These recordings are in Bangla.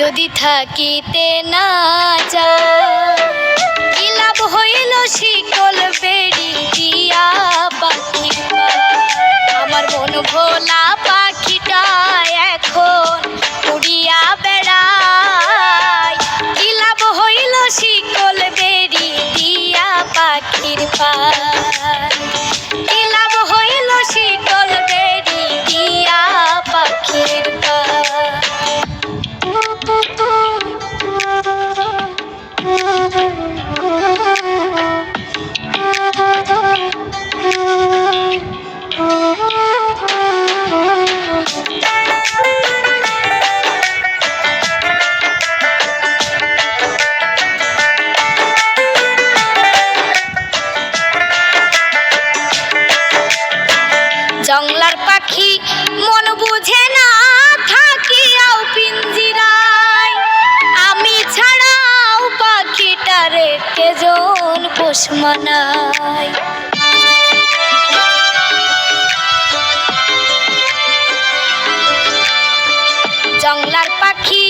যদি থাকিতে না যায় কি লাভ হইল শিকল বেড়ি দিয়া পাখি আমার মন ভোলা পাখিটা এখন উড়িয়া বেড়ায়। কি লাভ হইল শিকল বেড়ি দিয়া পাখির পায়? পোষ মানায়। জংলার পাখি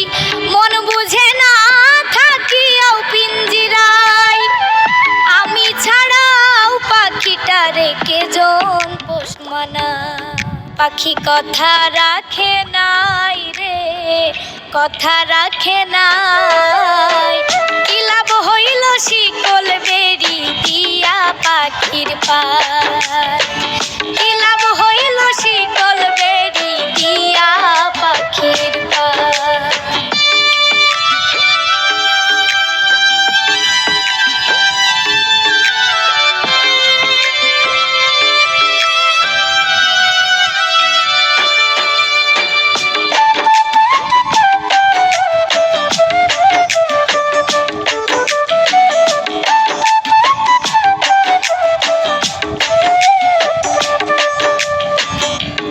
মন বুঝে না, থাকিয়াও পিঞ্জিরায়। আমি ছাড়াও পাখিটা রেখে জন পোষ মানা পাখি কথা রাখে নাই রে, কথা রাখে নাই। কি হইল পাখির পায়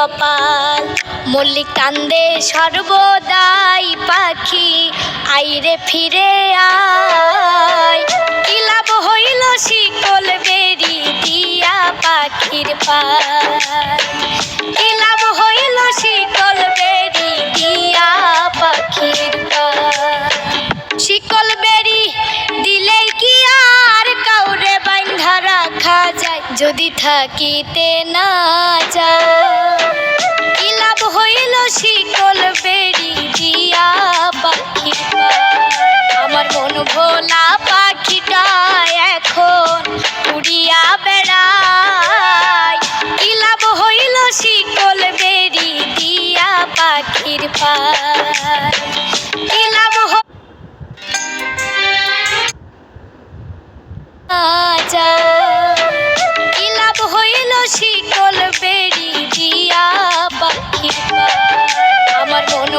কপাল। মল্লিক কান্দে সর্বদাই পাখি, আইরে ফিরে আয়। কি লাভ হইল শিকল বেরি দিয়া পাখির পায় কি লাভ হইল শিকল বেরি দিয়া পাখির পায় শিকল বেরি দিলেই কি আর কাউরে বান্ধা রাখা যায়? যদি থাকিতে না যায় হইল শিকল বেরি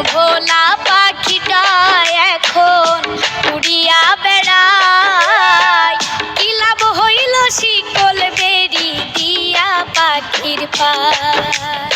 ভোলা পাখিটা এখন উড়িয়া বেড়ায়। কি লাভ হইল শিকল বেরি দিয়া পাখির পায়?